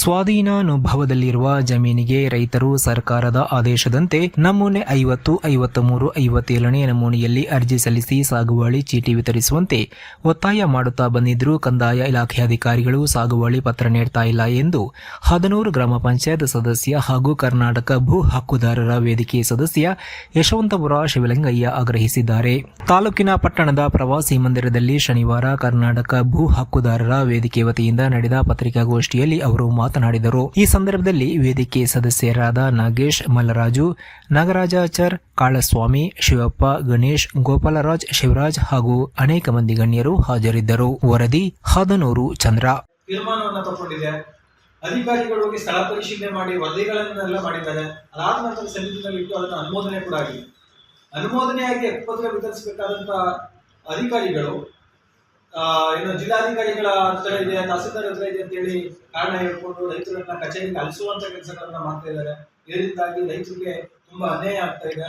ಸ್ವಾಧೀನಾನುಭವದಲ್ಲಿರುವ ಜಮೀನಿಗೆ ರೈತರು ಸರ್ಕಾರದ ಆದೇಶದಂತೆ ನಮೂನೆ ಐವತ್ತು ಐವತ್ತ ಮೂರು ಐವತ್ತೇಳನೇ ನಮೂನೆಯಲ್ಲಿ ಅರ್ಜಿ ಸಲ್ಲಿಸಿ ಸಾಗುವಳಿ ಚೀಟಿ ವಿತರಿಸುವಂತೆ ಒತ್ತಾಯ ಮಾಡುತ್ತಾ ಬಂದಿದ್ದರೂ ಕಂದಾಯ ಇಲಾಖೆ ಅಧಿಕಾರಿಗಳು ಸಾಗುವಳಿ ಪತ್ರ ನೀಡ್ತಾ ಇಲ್ಲ ಎಂದು ಹದನೂರು ಗ್ರಾಮ ಪಂಚಾಯತ್ ಸದಸ್ಯ ಹಾಗೂ ಕರ್ನಾಟಕ ಭೂ ಹಕ್ಕುದಾರರ ವೇದಿಕೆ ಸದಸ್ಯ ಯಶವಂತಪುರ ಶಿವಲಿಂಗಯ್ಯ ಆಗ್ರಹಿಸಿದ್ದಾರೆ. ತಾಲೂಕಿನ ಪಟ್ಟಣದ ಪ್ರವಾಸಿ ಮಂದಿರದಲ್ಲಿ ಶನಿವಾರ ಕರ್ನಾಟಕ ಭೂ ಹಕ್ಕುದಾರರ ವೇದಿಕೆ ವತಿಯಿಂದ ನಡೆದ ಪತ್ರಿಕಾಗೋಷ್ಠಿಯಲ್ಲಿ ಅವರು ಮಾತನಾಡಿದರು ಈ ಸಂದರ್ಭದಲ್ಲಿ ವೇದಿಕೆ ಸದಸ್ಯರಾದ ನಾಗೇಶ್ ಮಲ್ಲರಾಜು, ನಾಗರಾಜಾಚಾರ್, ಕಾಳಸ್ವಾಮಿ, ಶಿವಪ್ಪ, ಗಣೇಶ್, ಗೋಪಾಲರಾಜ್, ಶಿವರಾಜ್ ಹಾಗೂ ಅನೇಕ ಮಂದಿ ಗಣ್ಯರು ಹಾಜರಿದ್ದರು. ವರದಿ ಹದನೂರು ಚಂದ್ರ. ತಗೊಂಡಿದೆ. ಅಧಿಕಾರಿಗಳು ಹೋಗಿ ಸ್ಥಳ ಪರಿಶೀಲನೆ ಮಾಡಿ ವರದಿಗಳನ್ನೆಲ್ಲ ಮಾಡಿದ್ದಾರೆ. ಅದಾದ ನಂತರ ಸಮಿತಿನಲ್ಲಿ ಇಟ್ಟು ಅದನ್ನು ಅನುಮೋದನೆ ಕೂಡ ಆಗಿದೆ. ಅನುಮೋದನೆಯಾಗಿ ಪತ್ರ ವಿತರಿಸಬೇಕಾದಂತಹ ಅಧಿಕಾರಿಗಳು ಏನು ಜಿಲ್ಲಾಧಿಕಾರಿಗಳ ಹತ್ರ ಇದೆ, ತಹಸೀಲ್ದಾರ್ ಹತ್ರ ಇದೆ ಅಂತೇಳಿ ಕಾರಣ ಹೇಳ್ಕೊಂಡು ರೈತರನ್ನ ಕಚೇರಿಗೆ ಅಲಿಸುವಂತ ಕೆಲಸಗಳನ್ನ ಮಾಡ್ತಾ ಇದ್ದಾರೆ. ಇದರಿಂದಾಗಿ ರೈತರಿಗೆ ತುಂಬಾ ಅನ್ಯಾಯ ಆಗ್ತಾ ಇದೆ.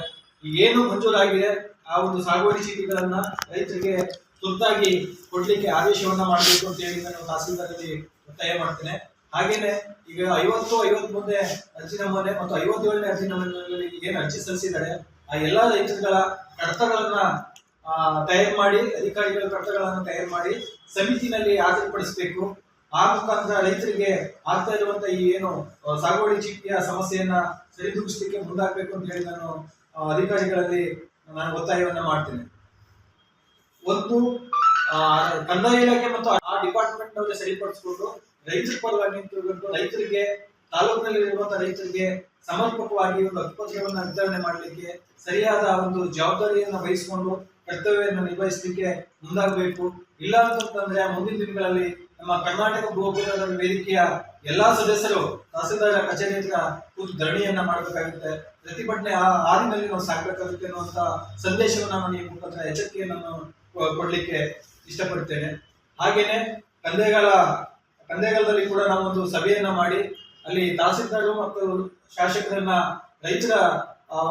ಏನು ಮಂಜೂರಾಗಿದೆ, ಆ ಒಂದು ಸಾಗುವಳಿ ಚೀಟಿಗಳನ್ನ ರೈತರಿಗೆ ತುರ್ತಾಗಿ ಕೊಡ್ಲಿಕ್ಕೆ ಆದೇಶವನ್ನ ಮಾಡಬೇಕು ಅಂತ ಹೇಳಿ ನಾನು ತಹಸೀಲ್ದಾರಲ್ಲಿ ಒತ್ತಾಯ ಮಾಡ್ತೇನೆ. ಹಾಗೇನೆ ಈಗ ಐವತ್ತು ಐವತ್ ಮುಂದೆ ಅರ್ಜಿ ನಮೂನೆ ಮತ್ತು ಐವತ್ತೇಳನೇ ಅರ್ಜಿ ಏನು ಅರ್ಜಿ ಸಲ್ಲಿಸಿದ್ದಾರೆ, ಆ ಎಲ್ಲಾ ರೈತರುಗಳ ಕಡತಗಳನ್ನ ತಯಾರು ಮಾಡಿ, ಅಧಿಕಾರಿಗಳ ಕಟ್ಟಡಗಳನ್ನು ತಯಾರು ಮಾಡಿ ಸಮಿತಿನಲ್ಲಿ ಹಾಜರುಪಡಿಸಬೇಕು. ಆ ಮುಖಾಂತರ ರೈತರಿಗೆ ಆಗ್ತಾ ಇರುವಂತ ಈ ಏನು ಸಾಗುವಳಿ ಚೀಟಿಯ ಸಮಸ್ಯೆಯನ್ನ ಸರಿದೂಗಿಸಲಿಕ್ಕೆ ಮುಂದಾಗಬೇಕು ಅಂತ ಹೇಳಿ ನಾನು ಅಧಿಕಾರಿಗಳಲ್ಲಿ ನಾನು ಒತ್ತಾಯವನ್ನ ಮಾಡ್ತೇನೆ. ಒಂದು ಕಂದಾಯ ಇಲಾಖೆ ಮತ್ತು ಆ ಡಿಪಾರ್ಟ್ಮೆಂಟ್ ನವರೇ ಸರಿಪಡಿಸಿಕೊಂಡು ರೈತರ ಪರವಾಗಿ ನಿಂತುಕೊಂಡು ರೈತರಿಗೆ ತಾಲೂಕಿನಲ್ಲಿರುವಂತಹ ರೈತರಿಗೆ ಸಮರ್ಪಕವಾಗಿ ಒಂದು ಹಕ್ಕುಪತ್ರವನ್ನ ವಿತರಣೆ ಮಾಡಲಿಕ್ಕೆ ಸರಿಯಾದ ಒಂದು ಜವಾಬ್ದಾರಿಯನ್ನ ವಹಿಸಿಕೊಂಡು ಕರ್ತವ್ಯವನ್ನು ನಿರ್ವಹಿಸಲಿಕ್ಕೆ ಮುಂದಾಗಬೇಕು. ಇಲ್ಲ ಅಂತಂದ್ರೆ ಮುಂದಿನ ದಿನಗಳಲ್ಲಿ ನಮ್ಮ ಕರ್ನಾಟಕ ಭೂ ಹಕ್ಕುದಾರರ ವೇದಿಕೆಯ ಎಲ್ಲಾ ಸದಸ್ಯರು ತಹಸೀಲ್ದಾರ ಕಚೇರಿ ಹತ್ರ ಕೂತು ಧರಣಿಯನ್ನ ಮಾಡಬೇಕಾಗುತ್ತೆ. ಪ್ರತಿಭಟನೆ ಆ ಹಾದಿನಲ್ಲಿ ನಾವು ಸಾಗಬೇಕಾಗುತ್ತೆ ಅನ್ನುವಂತ ಸಂದೇಶವನ್ನು ನಾನು ಈ ಮುಖಾಂತರ ಎಚ್ಚರಿಕೆಯನ್ನು ಕೊಡ್ಲಿಕ್ಕೆ ಇಷ್ಟಪಡ್ತೇನೆ. ಹಾಗೇನೆ ಕಂದೆಗಾಲ, ಕಂದೆಗಾಲದಲ್ಲಿ ಕೂಡ ನಾವೊಂದು ಸಭೆಯನ್ನ ಮಾಡಿ ಅಲ್ಲಿ ತಹಸೀಲ್ದಾರರು ಮತ್ತು ಶಾಸಕರನ್ನ ರೈತರ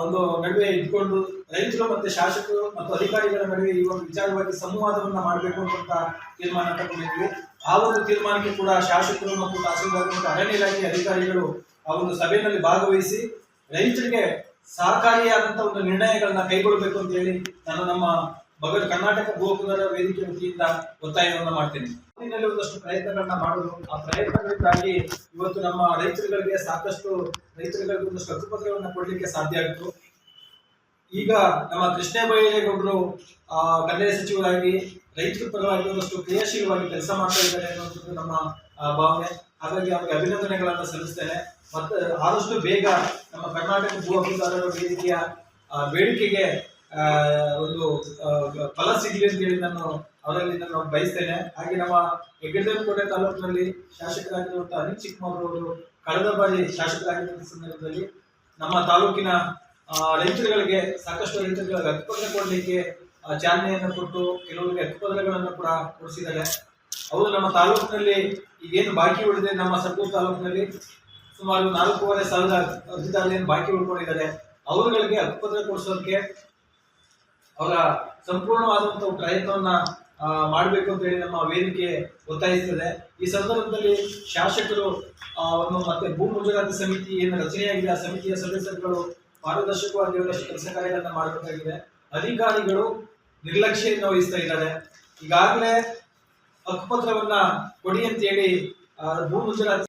ಒಂದು ನಡುವೆ ಇಟ್ಕೊಂಡು ರೈತರು ಮತ್ತೆ ಶಾಸಕರು ಮತ್ತು ಅಧಿಕಾರಿಗಳ ನಡುವೆ ಈ ಒಂದು ವಿಚಾರವಾಗಿ ಸಂವಾದವನ್ನ ಮಾಡಬೇಕು ಅಂತ ತೀರ್ಮಾನ ತಗೊಂಡಿದ್ವಿ. ಆ ಒಂದು ತೀರ್ಮಾನಕ್ಕೆ ಕೂಡ ಶಾಸಕರು ಮತ್ತು ತಹಸೀಲ್ದಾರ್ ಮತ್ತು ಅರಣ್ಯ ಇಲಾಖೆ ಅಧಿಕಾರಿಗಳು ಆ ಒಂದು ಸಭೆಯಲ್ಲಿ ಭಾಗವಹಿಸಿ ರೈತರಿಗೆ ಸಹಕಾರಿಯಾದಂತಹ ಒಂದು ನಿರ್ಣಯಗಳನ್ನ ಕೈಗೊಳ್ಳಬೇಕು ಅಂತ ಹೇಳಿ ನಾನು ನಮ್ಮ ಬಗಲ್ ಕರ್ನಾಟಕ ಗೋಕುಲರ ವೇದಿಕೆ ವತಿಯಿಂದ ಒತ್ತಾಯವನ್ನು ಮಾಡ್ತೇನೆ. ಒಂದಷ್ಟು ಪ್ರಯತ್ನಗಳನ್ನ ಮಾಡಲು ಆ ಪ್ರಯತ್ನಗಳಿಂದಾಗಿ ಇವತ್ತು ನಮ್ಮ ರೈತರುಗಳಿಗೆ ಸಾಕಷ್ಟು ರೈತರುಗಳಿಗೆ ಒಂದಷ್ಟು ಹಕ್ಕುಪತ್ರವನ್ನ ಕೊಡಲಿಕ್ಕೆ ಸಾಧ್ಯ ಆಯಿತು. ಈಗ ನಮ್ಮ ಕೃಷ್ಣ ಆ ಕಂದಾಯ ಸಚಿವರಾಗಿ, ರೈತರ ಪರವಾಗಿ ಒಂದಷ್ಟು ಕ್ರಿಯಾಶೀಲವಾಗಿ ಕೆಲಸ ಮಾಡ್ತಾ ಇದ್ದಾರೆ ಅನ್ನುವಂಥದ್ದು ನಮ್ಮ ಭಾವನೆ. ಹಾಗಾಗಿ ಅವರಿಗೆ ಅಭಿನಂದನೆಗಳನ್ನು ಸಲ್ಲಿಸ್ತೇನೆ. ಮತ್ತೆ ಆದಷ್ಟು ಬೇಗ ನಮ್ಮ ಕರ್ನಾಟಕ ಭೂ ವೇದಿಕೆಯ ಬೇಡಿಕೆಗೆ ಒಂದು ಫಲ ಸಿಗಲಿ ಅಂತ ಹೇಳಿ ನಾನು ಅವರಲ್ಲಿ ನಾನು ಬಯಸ್ತೇನೆ. ಹಾಗೆ ನಮ್ಮ ಹೆಗ್ಗಡೆಕೋಟೆ ತಾಲೂಕಿನಲ್ಲಿ ಶಾಸಕರಾಗಿರುವಂತಹ ಅನಿಲ್ ಚಿಕ್ಕಮಗಳೂರು ಅವರು ಕಳೆದ ಬಾರಿ ಶಾಸಕರಾಗಿದ್ದಂಥ ಸಂದರ್ಭದಲ್ಲಿ ನಮ್ಮ ತಾಲೂಕಿನ ರೈತರುಗಳಿಗೆ ಸಾಕಷ್ಟು ರೈತರುಗಳಿಗೆ ಹಕ್ಕುಪತ್ರ ಕೊಡಲಿಕ್ಕೆ ಚಾಲನೆಯನ್ನು ಕೊಟ್ಟು ಕೆಲವರಿಗೆ ಹಕ್ಕುಪತ್ರಗಳನ್ನು ಕೂಡ ಕೊಡಿಸಿದ್ದಾರೆ. ಅವರು ನಮ್ಮ ತಾಲೂಕಿನಲ್ಲಿ ಈಗೇನು ಬಾಕಿ ಉಳಿದಿದೆ ನಮ್ಮ ಸರ್ಕೂರು ತಾಲೂಕಿನಲ್ಲಿ ಸುಮಾರು ನಾಲ್ಕೂವರೆ ಸಾವಿರ ಅರ್ಜಿದಾರರು ಏನು ಬಾಕಿ ಉಳ್ಕೊಂಡಿದ್ದಾರೆ. ಅವರುಗಳಿಗೆ ಹಕ್ಕುಪತ್ರ ಕೊಡಿಸೋದಕ್ಕೆ ಅವರ ಸಂಪೂರ್ಣವಾದಂತಹ ಪ್ರಯತ್ನವನ್ನ ಮಾಡಬೇಕು ಅಂತ ಹೇಳಿ ನಮ್ಮ ವೇದಿಕೆ ಒತ್ತಾಯಿಸ್ತದೆ. ಈ ಸಂದರ್ಭದಲ್ಲಿ ಶಾಸಕರು ಮತ್ತೆ ಭೂ ಮಂಜೂರಾತಿ ಸಮಿತಿ ಏನು ರಚನೆಯಾಗಿದೆ, ಆ ಸಮಿತಿಯ ಸದಸ್ಯರುಗಳು ಪಾರದರ್ಶಕವಾಗಿ ಕೆಲಸ ಕಾರ್ಯಗಳನ್ನ ಮಾಡಬೇಕಾಗಿದೆ. ಅಧಿಕಾರಿಗಳು ನಿರ್ಲಕ್ಷ್ಯವನ್ನು ವಹಿಸ್ತಾ ಇದ್ದಾರೆ. ಈಗಾಗಲೇ ಹಕ್ಕುಪತ್ರವನ್ನ ಕೊಡಿ ಅಂತ ಹೇಳಿ ಭೂ ಮಂಜೂರಾತಿ